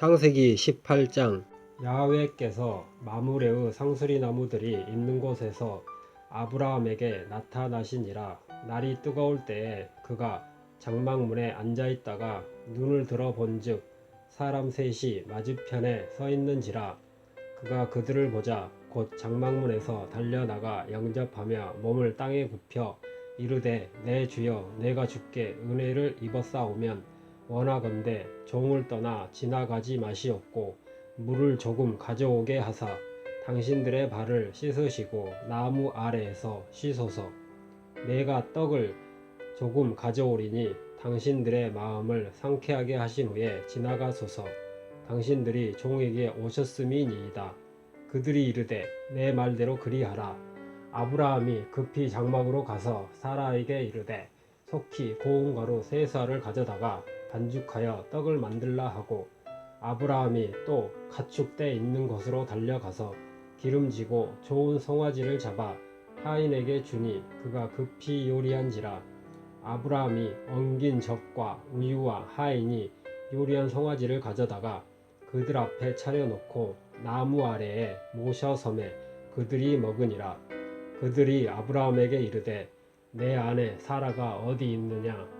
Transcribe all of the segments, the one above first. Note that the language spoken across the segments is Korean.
창세기 18장. 야훼께서 마므레의 상수리 나무들이 있는 곳에서 아브라함에게 나타나시니라. 날이 뜨거울 때에 그가 장막문에 앉아 있다가 눈을 들어 본즉 사람 셋이 맞은편에 서 있는지라. 그가 그들을 보자 곧 장막문에서 달려나가 영접하며 몸을 땅에 굽혀 이르되 내 주여 내가 주께 은혜를 입었사오면 원하건대 종을 떠나 지나가지 마시옵고 물을 조금 가져오게 하사 당신들의 발을 씻으시고 나무 아래에서 씻소서 내가 떡을 조금 가져오리니 당신들의 마음을 상쾌하게 하신 후에 지나가소서. 당신들이 종에게 오셨음이니이다. 그들이 이르되 내 말대로 그리하라. 아브라함이 급히 장막으로 가서 사라에게 이르되 속히 고운 가루 세 쌀을 가져다가 반죽하여 떡을 만들라 하고 아브라함이 또 가축대 있는 곳으로 달려가서 기름지고 좋은 송아지를 잡아 하인에게 주니 그가 급히 요리한지라. 아브라함이 엉긴 젖과 우유와 하인이 요리한 송아지를 가져다가 그들 앞에 차려놓고 나무 아래에 모셔 섬에 그들이 먹으니라. 그들이 아브라함에게 이르되 내 아내 사라가 어디 있느냐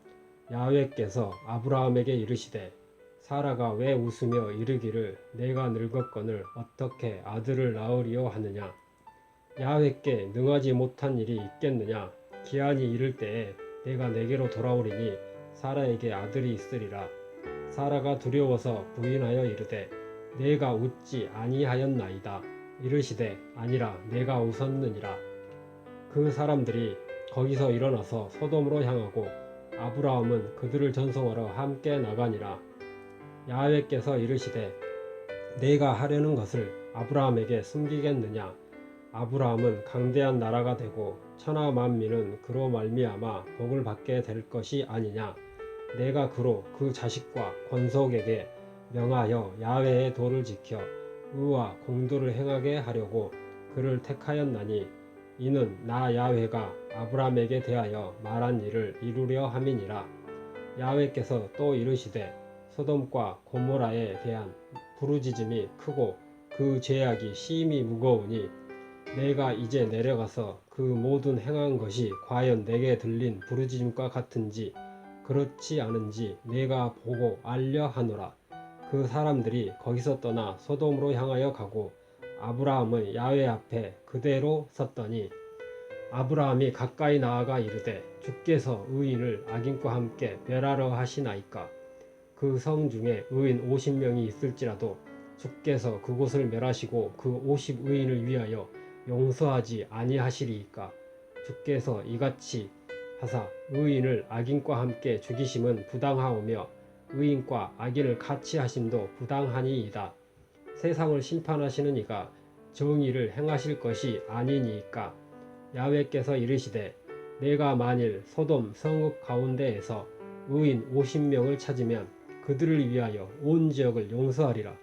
야훼께서 아브라함에게 이르시되 사라가 왜 웃으며 이르기를 내가 늙었거늘 어떻게 아들을 낳으리요 하느냐? 야훼께 능하지 못한 일이 있겠느냐? 기한이 이를 때에 내가 내게로 돌아오리니 사라에게 아들이 있으리라. 사라가 두려워서 부인하여 이르되 내가 웃지 아니하였나이다. 이르시되 아니라 내가 웃었느니라. 그 사람들이 거기서 일어나서 소돔으로 향하고 아브라함은 그들을 전송하러 함께 나가니라. 야훼께서 이르시되 내가 하려는 것을 아브라함에게 숨기겠느냐? 아브라함은 강대한 나라가 되고 천하 만민은 그로 말미암아 복을 받게 될 것이 아니냐? 내가 그로 그 자식과 권속에게 명하여 야훼의 도를 지켜 의와 공도를 행하게 하려고 그를 택하였나니 이는 나 야훼가 아브라함에게 대하여 말한 일을 이루려 함이니라. 야훼께서 또 이르시되 소돔과 고모라에 대한 부르짖음이 크고 그 죄악이 심히 무거우니 내가 이제 내려가서 그 모든 행한 것이 과연 내게 들린 부르짖음과 같은지 그렇지 않은지 내가 보고 알려 하노라. 그 사람들이 거기서 떠나 소돔으로 향하여 가고 아브라함은 야훼 앞에 그대로 섰더니 아브라함이 가까이 나아가 이르되 주께서 의인을 악인과 함께 멸하러 하시나이까? 그 성 중에 의인 50명이 있을지라도 주께서 그곳을 멸하시고 그 50의인을 위하여 용서하지 아니하시리이까? 주께서 이같이 하사 의인을 악인과 함께 죽이심은 부당하오며 의인과 악인을 같이 하심도 부당하니이다. 세상을 심판하시는 이가 정의를 행하실 것이 아니니이까 야훼께서 이르시되 내가 만일 소돔 성읍 가운데에서 의인 50명을 찾으면 그들을 위하여 온 지역을 용서하리라.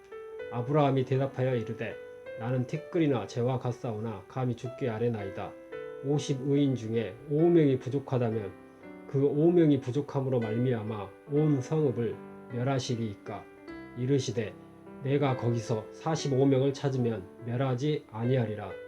아브라함이 대답하여 이르되 나는 티끌이나 재와 같사오나 감히 죽게 아뢰나이다. 50 의인 중에 5명이 부족하다면 그 5명이 부족함으로 말미암아 온 성읍을 멸하시리이까 이르시되 내가 거기서 45명을 찾으면 멸하지 아니하리라.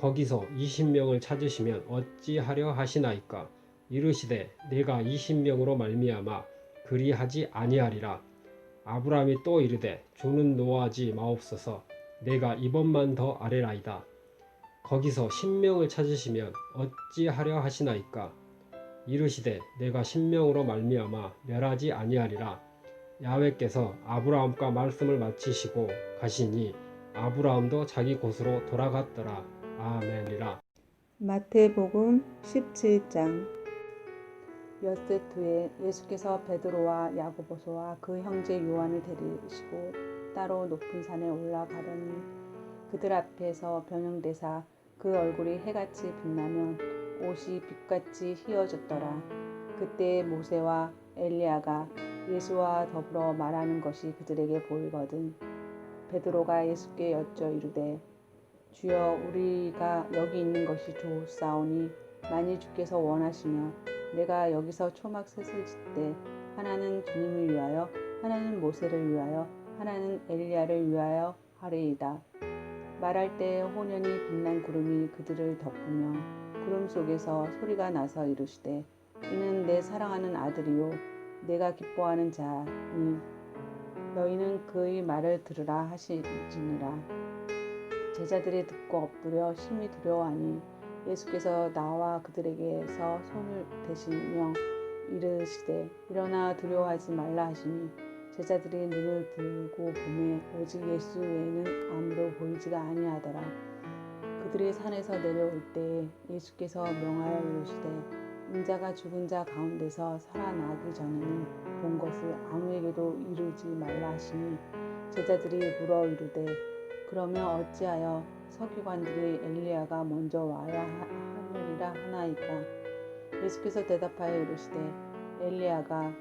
거기서 20명을 찾으시면 어찌하려 하시나이까 이르시되 내가 20명으로 말미암아 그리하지 아니하리라 아브라함이 또 이르되 주는 노하지 마옵소서 내가 이번만 더 아래라이다. 거기서 신명을 찾으시면 어찌하려 하시나이까? 이르시되 내가 신명으로 말미암아 멸하지 아니하리라. 야훼께서 아브라함과 말씀을 마치시고 가시니 아브라함도 자기 곳으로 돌아갔더라. 아멘이라. 마태복음 17장 엿새 후에 예수께서 베드로와 야고보서와 그 형제 요한을 데리시고 따로 높은 산에 올라가려니 그들 앞에서 변형되사 그 얼굴이 해같이 빛나면 옷이 빛같이 휘어졌더라. 그때 모세와 엘리야가 예수와 더불어 말하는 것이 그들에게 보이거든. 베드로가 예수께 여쭤 이르되 주여 우리가 여기 있는 것이 좋사오니 만일 주께서 원하시면 내가 여기서 초막 셋을 짓되 하나는 주님을 위하여 하나는 모세를 위하여 하나는 엘리야를 위하여 하리이다. 말할 때 호련히 빛난 구름이 그들을 덮으며 구름 속에서 소리가 나서 이르시되 이는 내 사랑하는 아들이요 내가 기뻐하는 자니 너희는 그의 말을 들으라 하시니라. 제자들이 듣고 엎드려 심히 두려워하니 예수께서 나와 그들에게서 손을 대시며 이르시되 일어나 두려워하지 말라 하시니 제자들이 눈을 들고 보매 오직 예수 외에는 아무도 보이지가 아니하더라. 그들이 산에서 내려올 때에 예수께서 명하여 이르시되 인자가 죽은 자 가운데서 살아나기 전에는 본 것을 아무에게도 이르지 말라 하시니 제자들이 물어 이르되 그러면 어찌하여 서기관들이 엘리야가 먼저 와야 하- 하느니라 하나이까? 예수께서 대답하여 이르시되 엘리야가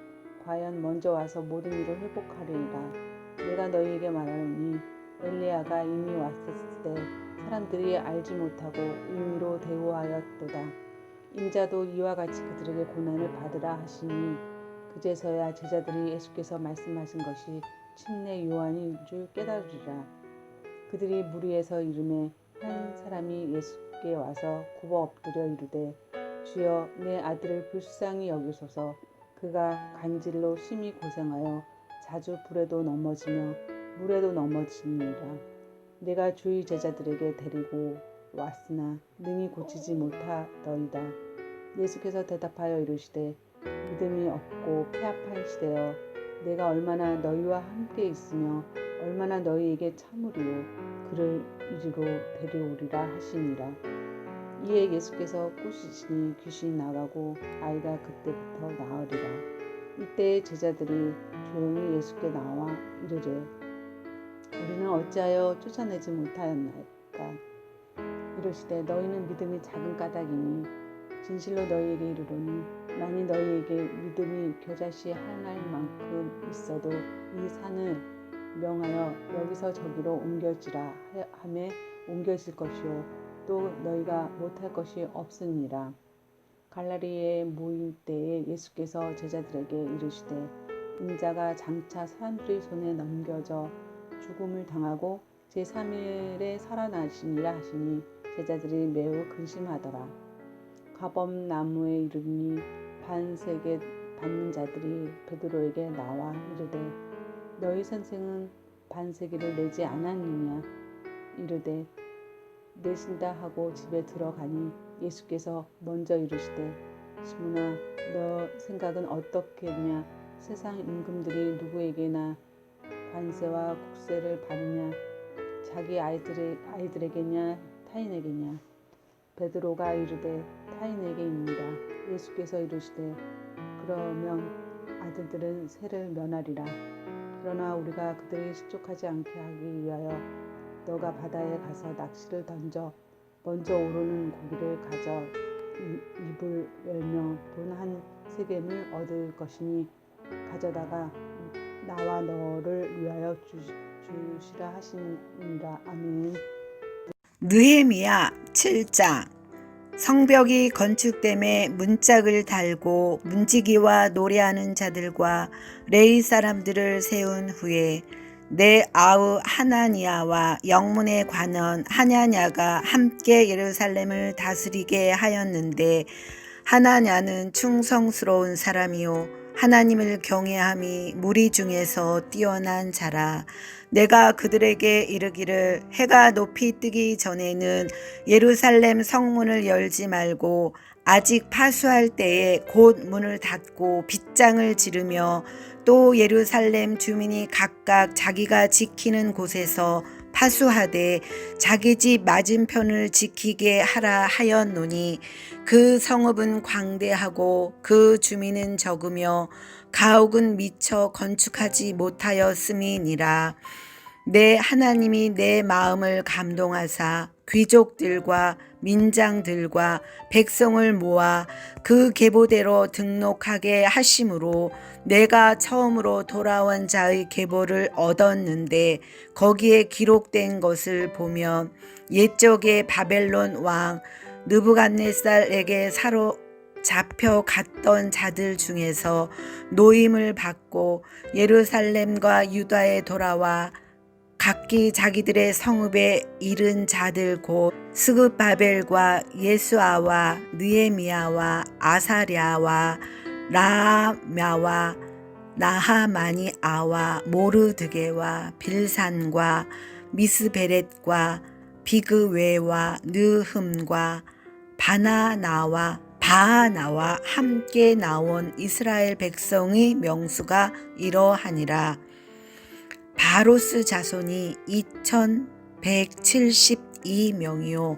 과연 먼저 와서 모든 일을 회복하리이라 내가 너희에게 말하노니 엘리야가 이미 왔을 때 사람들이 알지 못하고 임의로 대우하였도다. 인자도 이와 같이 그들에게 고난을 받으라 하시니 그제서야 제자들이 예수께서 말씀하신 것이 침례 요한인 줄 깨달으리라 그들이 무리에서 이름에 한 사람이 예수께 와서 굽어 엎드려 이르되 주여 내 아들을 불쌍히 여기소서. 그가 간질로 심히 고생하여 자주 불에도 넘어지며 물에도 넘어지니라. 내가 주의 제자들에게 데리고 왔으나 능히 고치지 못하더이다. 예수께서 대답하여 이르시되 믿음이 없고 폐합한 시대여 내가 얼마나 너희와 함께 있으며 얼마나 너희에게 참으리요? 그를 이리로 데려오리라 하시니라. 이에 예수께서 꾸짖으니 귀신이 나가고 아이가 그때부터 나으리라. 이때 제자들이 조용히 예수께 나와 이르되 우리는 어찌하여 쫓아내지 못하였나이까? 이르시되 너희는 믿음이 작은 까닭이니 진실로 너희에게 이르노니 만일 너희에게 믿음이 겨자씨 하나만큼 있어도 이 산을 명하여 여기서 저기로 옮겨지라 함에 옮겨질 것이요. 또 너희가 못할 것이 없으니라. 갈라리에 모일 때에 예수께서 제자들에게 이르시되 인자가 장차 사람들의 손에 넘겨져 죽음을 당하고 제3일에 살아나시니라 하시니 제자들이 매우 근심하더라. 가범 나무에 이르니 반세계 받는 자들이 베드로에게 나와 이르되 너희 선생은 반세기를 내지 않았느냐? 이르되 내신다 하고 집에 들어가니 예수께서 먼저 이르시되 시몬아 너 생각은 어떻겠냐? 세상 임금들이 누구에게나 관세와 국세를 받느냐? 자기 아이들의 아이들에게냐? 타인에게냐? 베드로가 이르되 타인에게입니다 예수께서 이르시되 그러면 아들들은 세를 면하리라 그러나 우리가 그들이 실족하지 않게 하기 위하여 너가 바다에 가서 낚시를 던져 먼저 오르는 고기를 가져 이- 입을 열며 돈 한 세겜을 얻을 것이니 가져다가 나와 너를 위하여 주, 주시라 하시니라 아멘. 느헤미야 7장 성벽이 건축됨에 문짝을 달고 문지기와 노래하는 자들과 레이 사람들을 세운 후에 내 아우 하나니아와 영문의 관원 하냐냐가 함께 예루살렘을 다스리게 하였는데 하나냐는 충성스러운 사람이요 하나님을 경외함이 무리 중에서 뛰어난 자라. 내가 그들에게 이르기를 해가 높이 뜨기 전에는 예루살렘 성문을 열지 말고 아직 파수할 때에 곧 문을 닫고 빗장을 지르며 또 예루살렘 주민이 각각 자기가 지키는 곳에서 파수하되 자기 집 맞은편을 지키게 하라 하였노니 그 성읍은 광대하고 그 주민은 적으며 가옥은 미처 건축하지 못하였음이니라. 내 하나님이 내 마음을 감동하사 귀족들과 민장들과 백성을 모아 그 계보대로 등록하게 하심으로 내가 처음으로 돌아온 자의 계보를 얻었는데 거기에 기록된 것을 보면 옛적에 바벨론 왕 느부갓네살에게 사로 잡혀 갔던 자들 중에서 노임을 받고 예루살렘과 유다에 돌아와 각기 자기들의 성읍에 이른 자들 곧 스그바벨과 예수아와 느에미야와 아사랴와 라마와 나하마니 아와 모르드게와 빌산과 미스베렛과 비그웨와 느흠과 바나나와 바하나와 함께 나온 이스라엘 백성의 명수가 이러하니라. 바로스 자손이 2172명이요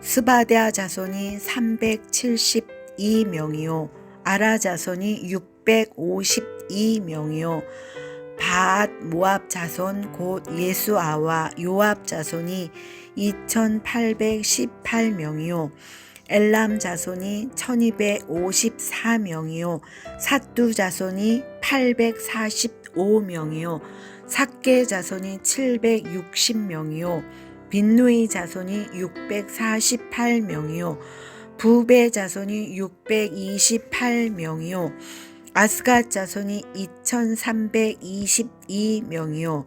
스바데아 자손이 372명이요 아라 자손이 652명이요. 밭 모압 자손 곧 예수아와 요압 자손이 2818명이요. 엘람 자손이 1254명이요. 사뚜 자손이 845명이요. 삭개 자손이 760명이요. 빈누이 자손이 648명이요 부베 자손이 628명이요. 아스갓 자손이 2322명이요.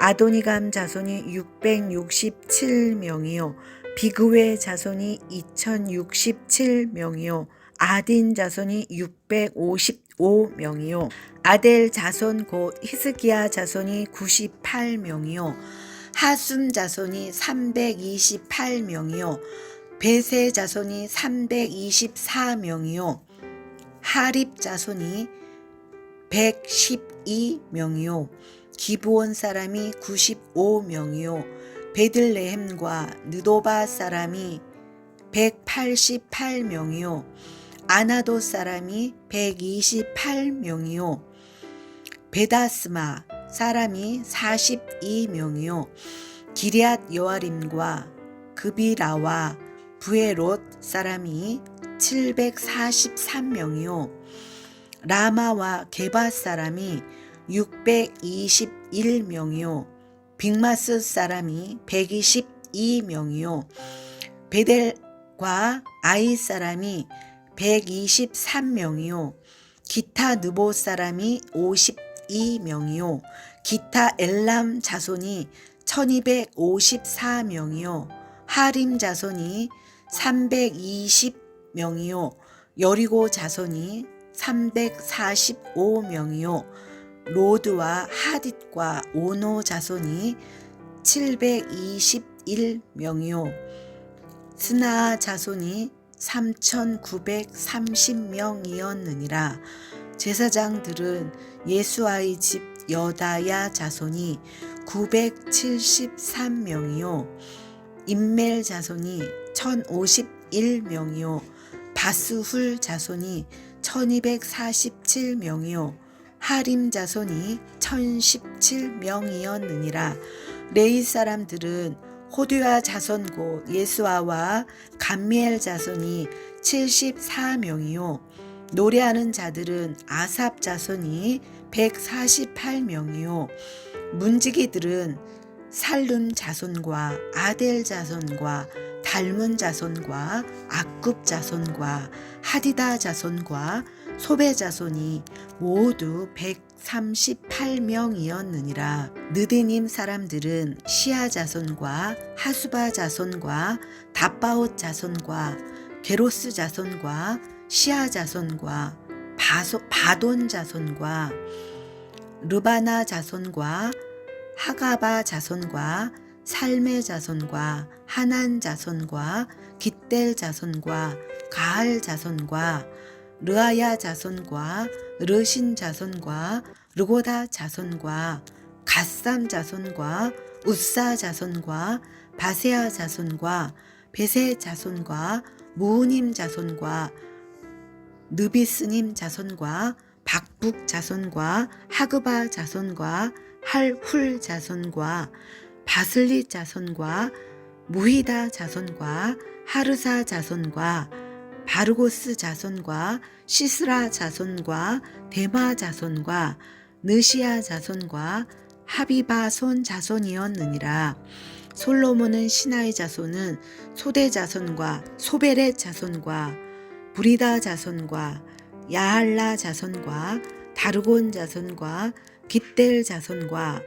아도니감 자손이 667명이요. 비그웨 자손이 2067명이요. 아딘 자손이 655명이요. 아델 자손 곧 히스기야 자손이 98명이요. 하숨 자손이 328명이요 베세 자손이 324명이요. 하립 자손이 112명이요. 기브온 사람이 95명이요. 베들레헴과 느도바 사람이 188명이요. 아나도 사람이 128명이요. 베다스마 사람이 42명이요. 기리앗 여아림과 그비라와 부에롯 사람이 743명이요. 라마와 게바 사람이 621명이요. 빅마스 사람이 122명이요. 베델과 아이 사람이 123명이요. 기타 느보 사람이 52명이요. 기타 엘람 자손이 1254명이요. 하림 자손이 320명이요. 여리고 자손이 345명이요. 로드와 하딧과 오노 자손이 721명이요. 스나 자손이 3930명이었느니라. 제사장들은 예수아의 집 여다야 자손이 973명이요. 임멜 자손이 1051명이요. 바스훌 자손이 1247명이요. 하림 자손이 1017명이었느니라. 레이 사람들은 호두아 자손 곧 예수아와 감미엘 자손이 74명이요. 노래하는 자들은 아삽 자손이 148명이요. 문지기들은 살룸 자손과 아델 자손과 달문 자손과 악굽 자손과 하디다 자손과 소베 자손이 모두 138명이었느니라. 느디님 사람들은 시아 자손과 하수바 자손과 다바옷 자손과 게로스 자손과 시아 자손과 바소, 바돈 자손과 르바나 자손과 하가바 자손과 살메 자손과 하난 자손과 깃델 자손과 가할 자손과 르아야 자손과 르신 자손과 르고다 자손과 갓삼 자손과 우사 자손과 바세아 자손과 베세 자손과 무우님 자손과 느비스님 자손과 박북 자손과 하그바 자손과 할훌 자손과 바슬리 자손과 무히다 자손과 하르사 자손과 바르고스 자손과 시스라 자손과 데마 자손과 느시아 자손과 하비바 손 자손이었느니라. 솔로몬은 신하의 자손은 소대 자손과 소베렛 자손과 부리다 자손과 야할라 자손과 다르곤 자손과 깃델 자손과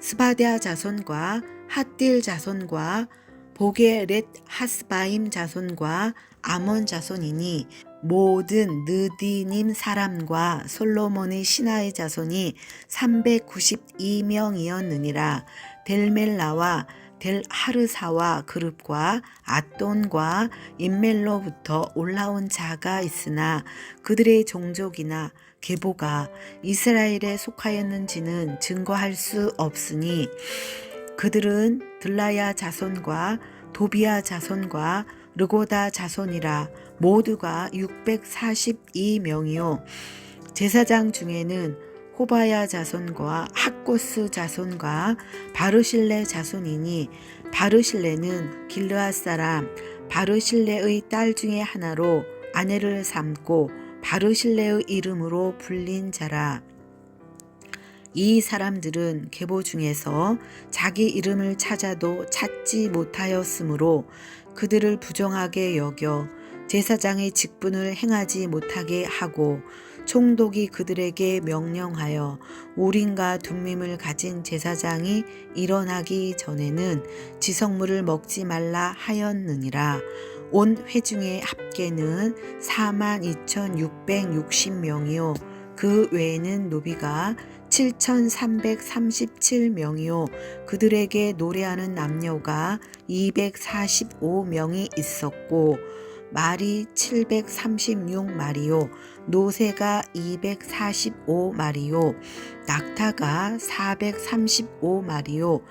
스바디아 자손과 핫딜 자손과 보게 렛 하스바임 자손과 아몬 자손이니 모든 느디님 사람과 솔로몬의 신하의 자손이 392명이었느니라. 델멜라와 델 하르사와 그룹과 아돈과 인멜로부터 올라온 자가 있으나 그들의 종족이나 계보가 이스라엘에 속하였는지는 증거할 수 없으니 그들은 들라야 자손과 도비아 자손과 르고다 자손이라 모두가 642명이요. 제사장 중에는 호바야 자손과 학고스 자손과 바르실레 자손이니 바르실레는 길르앗 사람 바르실레의 딸 중에 하나로 아내를 삼고 바르실레의 이름으로 불린 자라. 이 사람들은 계보 중에서 자기 이름을 찾아도 찾지 못하였으므로 그들을 부정하게 여겨 제사장의 직분을 행하지 못하게 하고 총독이 그들에게 명령하여 우린과 둠밈을 가진 제사장이 일어나기 전에는 지성물을 먹지 말라 하였느니라. 온 회중의 합계는 42,660명이요. 그 외에는 노비가 7,337명이요. 그들에게 노래하는 남녀가 245명이 있었고, 말이 736마리요. 노새가 245마리요. 낙타가 435마리요.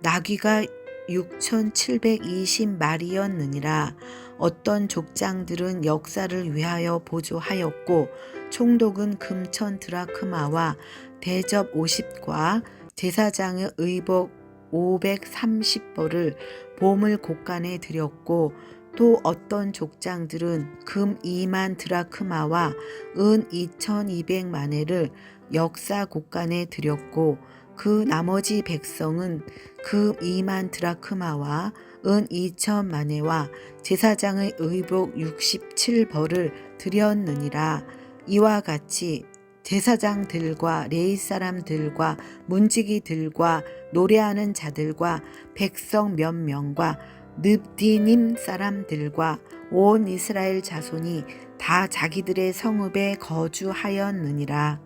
나귀가 6,720마리였느니라. 어떤 족장들은 역사를 위하여 보조하였고, 총독은 금천 드라크마와 대접 50과 제사장의 의복 530벌을 보물 곳간에 드렸고, 또 어떤 족장들은 금 2만 드라크마와 은 2200마네를 역사 곳간에 드렸고 그 나머지 백성은 금 2만 드라크마와 은 2천 마네와 제사장의 의복 67벌을 드렸느니라 이와 같이 제사장들과 레이 사람들과 문지기들과 노래하는 자들과 백성 몇 명과 늪디님 사람들과 온 이스라엘 자손이 다 자기들의 성읍에 거주하였느니라.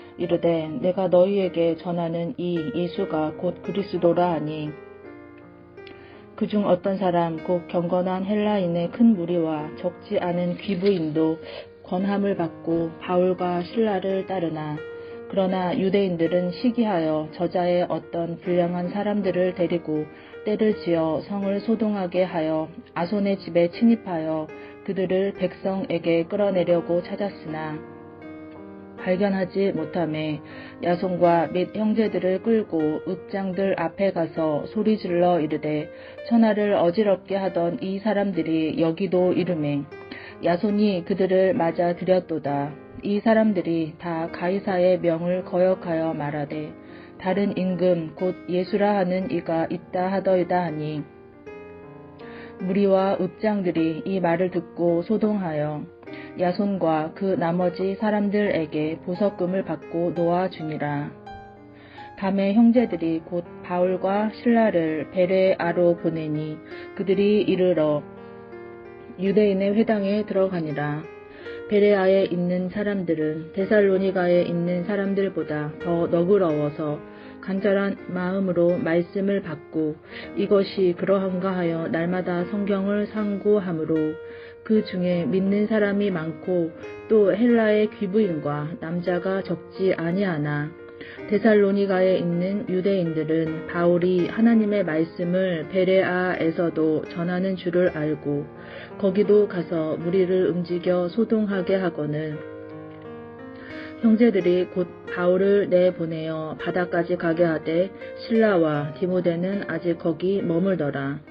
이르되 내가 너희에게 전하는 이 예수가 곧 그리스도라 하니. 그중 어떤 사람 곧 경건한 헬라인의 큰 무리와 적지 않은 귀부인도 권함을 받고 바울과 신라를 따르나 그러나 유대인들은 시기하여 저자의 어떤 불량한 사람들을 데리고 때를 지어 성을 소동하게 하여 아손의 집에 침입하여 그들을 백성에게 끌어내려고 찾았으나 발견하지 못함에 야손과 및 형제들을 끌고 읍장들 앞에 가서 소리질러 이르되 천하를 어지럽게 하던 이 사람들이 여기도 이름에 야손이 그들을 맞아 들였도다. 이 사람들이 다 가이사의 명을 거역하여 말하되 다른 임금 곧 예수라 하는 이가 있다 하더이다 하니 무리와 읍장들이 이 말을 듣고 소동하여 야손과 그 나머지 사람들에게 보석금을 받고 놓아주니라. 밤에 형제들이 곧 바울과 신라를 베레 아로 보내니 그들이 이르러 유대인의 회당에 들어가니라. 베레아에 있는 사람들은 데살로니가에 있는 사람들보다 더 너그러워서 간절한 마음으로 말씀을 받고 이것이 그러한가 하여 날마다 성경을 상고하므로 그 중에 믿는 사람이 많고 또 헬라의 귀부인과 남자가 적지 아니하나 데살로니가에 있는 유대인들은 바울이 하나님의 말씀을 베레아에서도 전하는 줄을 알고 거기도 가서 무리를 움직여 소동하게 하거늘 형제들이 곧 바울을 내보내어 바다까지 가게 하되 신라와 디모데는 아직 거기 머물더라.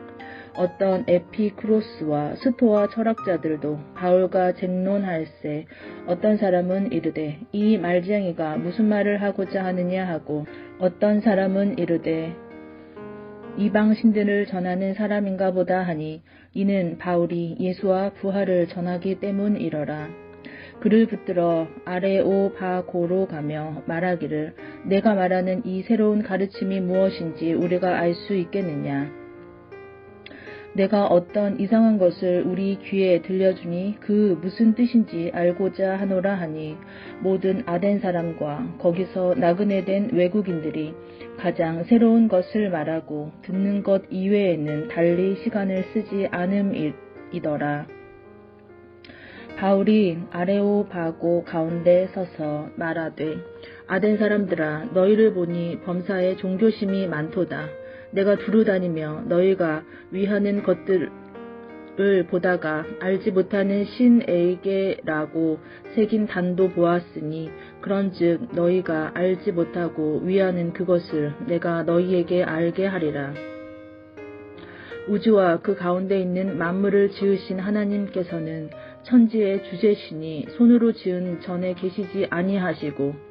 어떤 에피크로스와 스토아 철학자들도 바울과 쟁론할세 어떤 사람은 이르되 이 말쟁이가 무슨 말을 하고자 하느냐 하고 어떤 사람은 이르되 이방 신들을 전하는 사람인가 보다 하니 이는 바울이 예수와 부활을 전하기 때문이러라. 그를 붙들어 아레오바고로 가며 말하기를 내가 말하는 이 새로운 가르침이 무엇인지 우리가 알 수 있겠느냐. 내가 어떤 이상한 것을 우리 귀에 들려주니 그 무슨 뜻인지 알고자 하노라 하니 모든 아덴 사람과 거기서 나그네 된 외국인들이 가장 새로운 것을 말하고 듣는 것 이외에는 달리 시간을 쓰지 않음이더라. 바울이 아레오바고 가운데 서서 말하되 아덴 사람들아 너희를 보니 범사에 종교심이 많도다. 내가 두루 다니며 너희가 위하는 것들을 보다가 알지 못하는 신에게라고 새긴 단도 보았으니 그런즉 너희가 알지 못하고 위하는 그것을 내가 너희에게 알게 하리라. 우주와 그 가운데 있는 만물을 지으신 하나님께서는 천지의 주제시니 손으로 지은 전에 계시지 아니하시고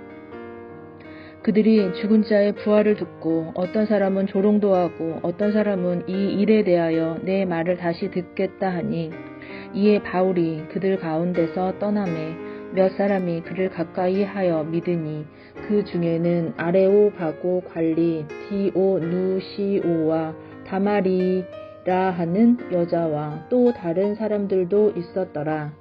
그들이 죽은 자의 부활을 듣고 어떤 사람은 조롱도 하고 어떤 사람은 이 일에 대하여 내 말을 다시 듣겠다 하니 이에 바울이 그들 가운데서 떠남에 몇 사람이 그를 가까이 하여 믿으니 그 중에는 아레오바고 관리 디오누시오와 다마리라 하는 여자와 또 다른 사람들도 있었더라.